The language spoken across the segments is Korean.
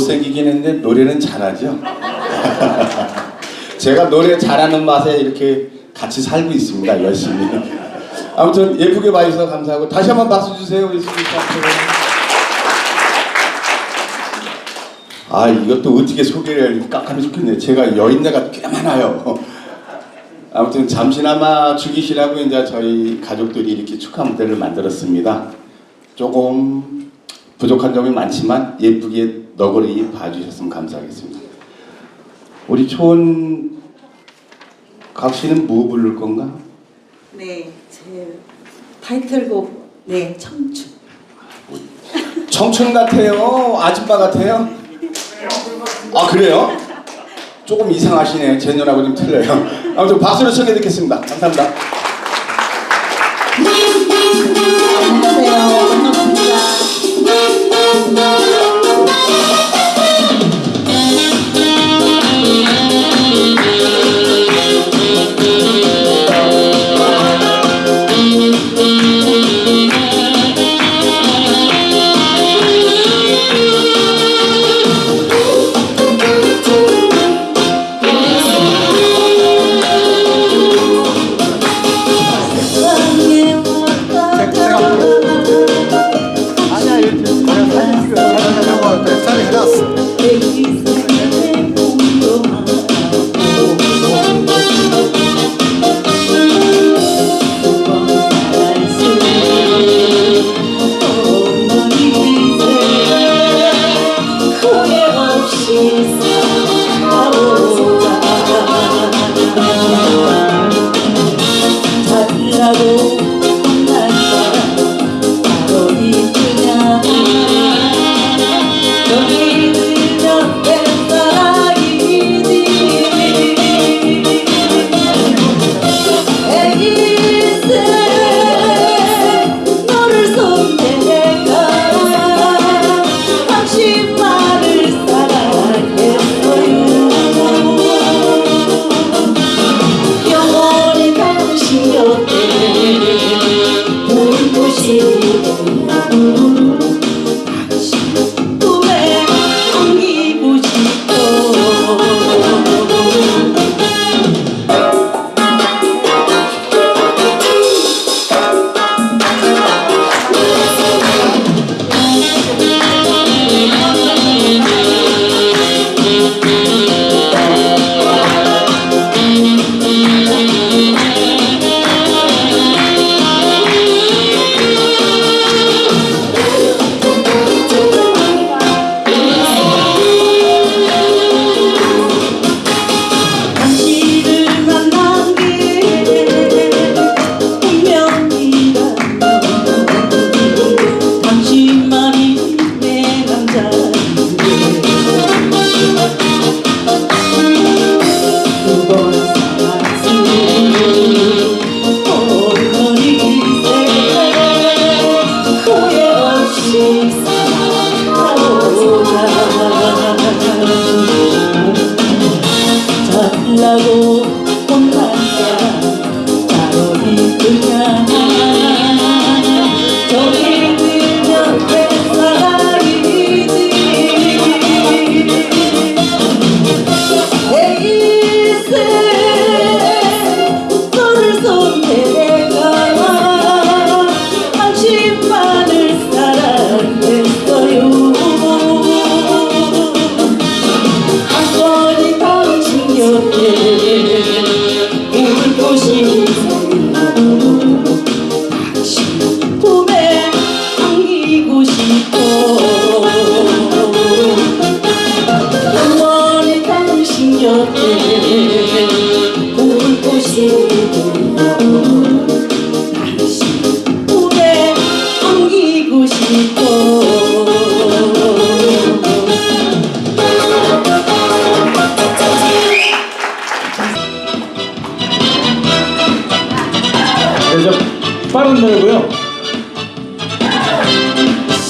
못생기긴 했는데 노래는 잘하죠. 제가 노래 잘하는 맛에 이렇게 같이 살고 있습니다. 열심히. 아무튼 예쁘게 봐주셔서 감사하고 다시 한번 박수 주세요. 우리. 아 이것도 어떻게 소개를 깜깜이 좋겠네. 제가 여인네가 꽤 많아요. 아무튼 잠시나마 죽이시라고 이제 저희 가족들이 이렇게 축하 무대를 만들었습니다. 조금 부족한 점이 많지만 예쁘게 너그러이 봐주셨으면 감사하겠습니다. 우리 초원 각 씨는 뭐 부를 건가? 네, 제 타이틀곡 네 청춘. 청춘 같아요? 아줌마 같아요? 아 그래요? 조금 이상하시네. 제 눈하고 좀 틀려요. 아무튼 박수로 청해 듣겠습니다. 감사합니다. chi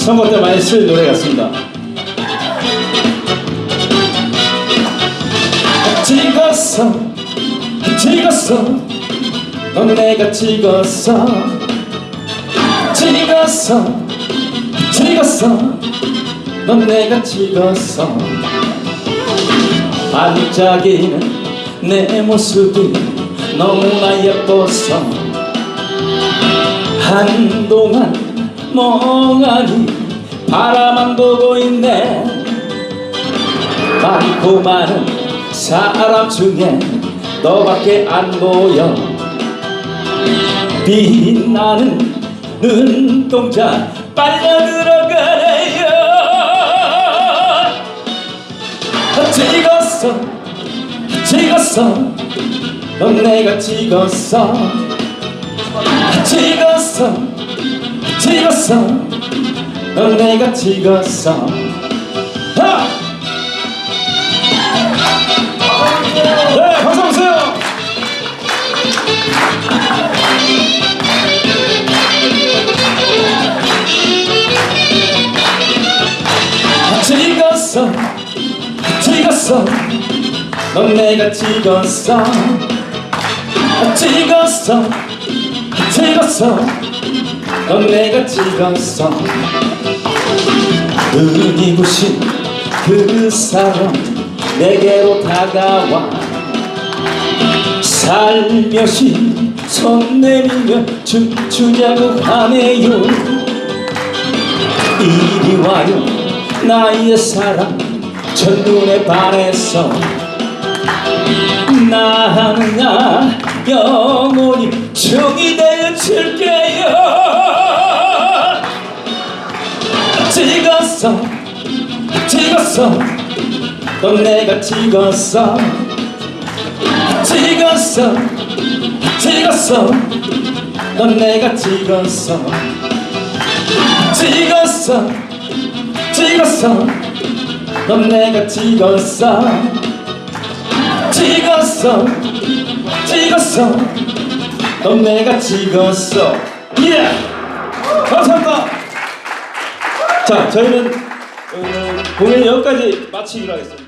선거 때 많이 쓸 노래 같습니다. 찍었어, 찍었어, 넌 내가 찍었어, 찍었어, 찍었어, 넌 내가 찍었어 반짝이는 내 모습이 너무나 예뻐서. 한동안 멍하니 바라만 보고 있네. 많고 많은 사람 중에 너밖에 안 보여. 빛나는 눈동자 빨려 들어가래요. 찍었어 찍었어. 넌 내가 찍었어. 찍었어 찍었어. 넌 내가 찍었어. 하! 네넌 내가 찍었어. 찍었어. 찍었어. 넌 내가 찍었어 부신 그 사람 내게로 다가와. 살며시 손 내밀며 춤추자고 하네요. 이리 와요 나의 사랑. 첫눈에 반해서 나는 나 영원히 정이 되어 줄게요 찍었어. 찍었어. 넌 내가 찍었어. 찍었어. 찍었어. 넌 내가 찍었어. 찍었어. 찍었어. 넌 내가 찍었어. 찍었어. 찍었어. 넌 내가 찍었어. 예! 감사합니다 자 저희는 어, 공연 여기까지 마치기로 하겠습니다